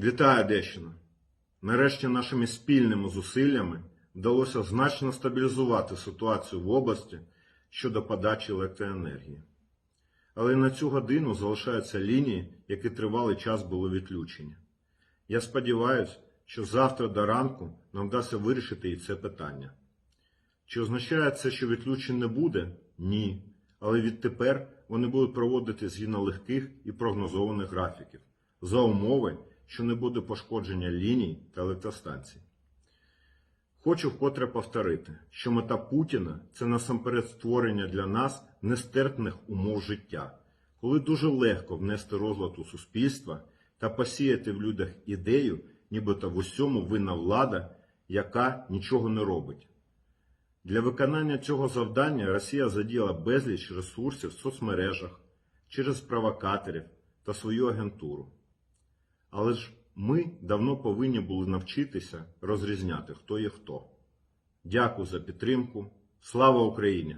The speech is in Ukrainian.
Вітаю, Одещина! Нарешті нашими спільними зусиллями вдалося значно стабілізувати ситуацію в області щодо подачі електроенергії. Але на цю годину залишаються лінії, які тривалий час були відключені. Я сподіваюся, що завтра до ранку нам вдасться вирішити і це питання. Чи означає це, що відключень не буде? Ні. Але відтепер вони будуть проводити згідно легких і прогнозованих графіків, за умови, що не буде пошкодження ліній та електростанцій. Хочу вкотре повторити, що мета Путіна це насамперед створення для нас нестерпних умов життя, коли дуже легко внести розлад у суспільство та посіяти в людях ідею, нібито в усьому винна влада, яка нічого не робить. Для виконання цього завдання Росія задіяла безліч ресурсів в соцмережах, через провокаторів та свою агентуру. Але ж ми давно повинні були навчитися розрізняти, хто є хто. Дякую за підтримку. Слава Україні!